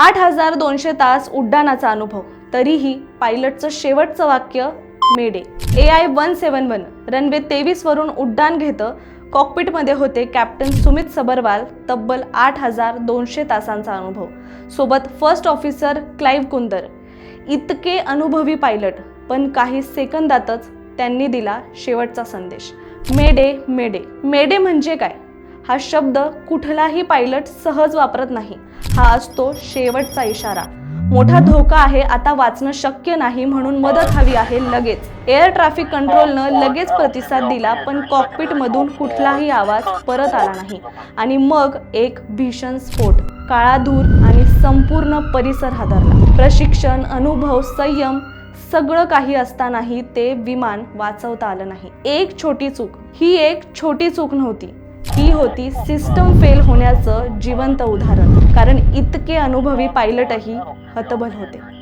आठ हजार दोनशे तास उड्डाणाचा अनुभव. तरीही पायलटचं शेवटचं वाक्य mayday. A I one seven one runway तेवीस वरून उड्डाण घेतं कॉकपिटमध्ये होते कॅप्टन सुमित सबरवाल तब्बल आठ हजार दोनशे तासांचा अनुभव. सोबत फर्स्ट ऑफिसर क्लाइव्ह कुंदर. इतके अनुभवी पायलट पण काही सेकंदातच त्यांनी दिला शेवटचा संदेश. मेडे मेडे. मेडे म्हणजे काय? हा शब्द कुठलाही पायलट सहज वापरत नाही. हा असतो शेवटचा इशारा. मोठा धोका आहे आता वाचणं शक्य नाही म्हणून मदत हवी आहे लगेच. एअर ट्रॅफिक कंट्रोलनं लगेच प्रतिसाद दिला पण कॉकपिटमधून कुठलाही आवाज परत आला नाही. आणि मग एक भीषण स्फोट. काळा धूर आणि संपूर्ण परिसर हादरला. प्रशिक्षण अनुभव संयम सगळं काही असतानाही ते विमान वाचवता आलं नाही. एक छोटी चूक. ही एक छोटी चूक नव्हती. ही होती सिस्टम फेल होण्याचं जिवंत उदाहरण. कारण इतके अनुभवी पायलटही हतबल होते.